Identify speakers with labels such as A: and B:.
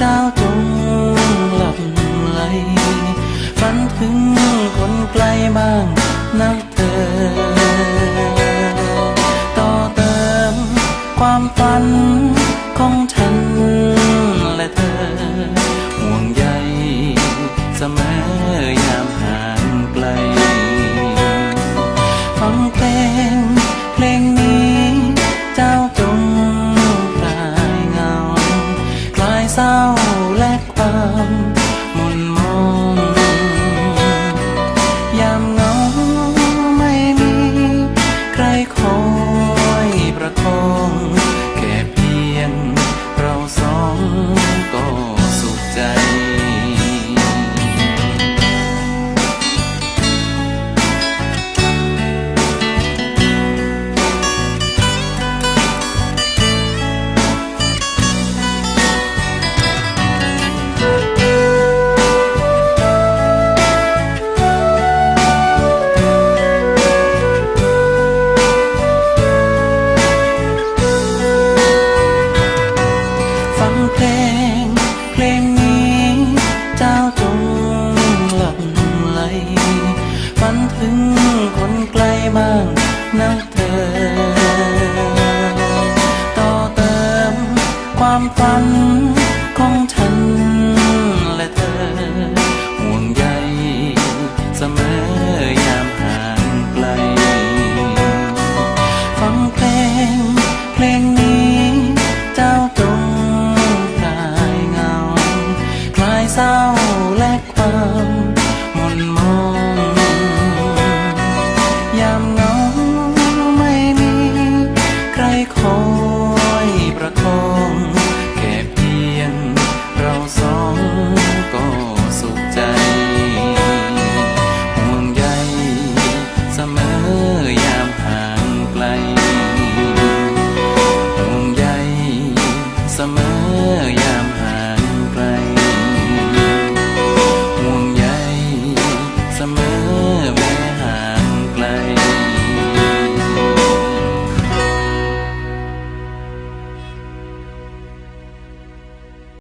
A: จ้าจงหลับไหลฝันถึงคนไกลบ้างนะเธอ ต่อเติมความฝันของเธอ Oh. ถึงคนไกลบ้างนะเธอ ต่อเติมความฝัน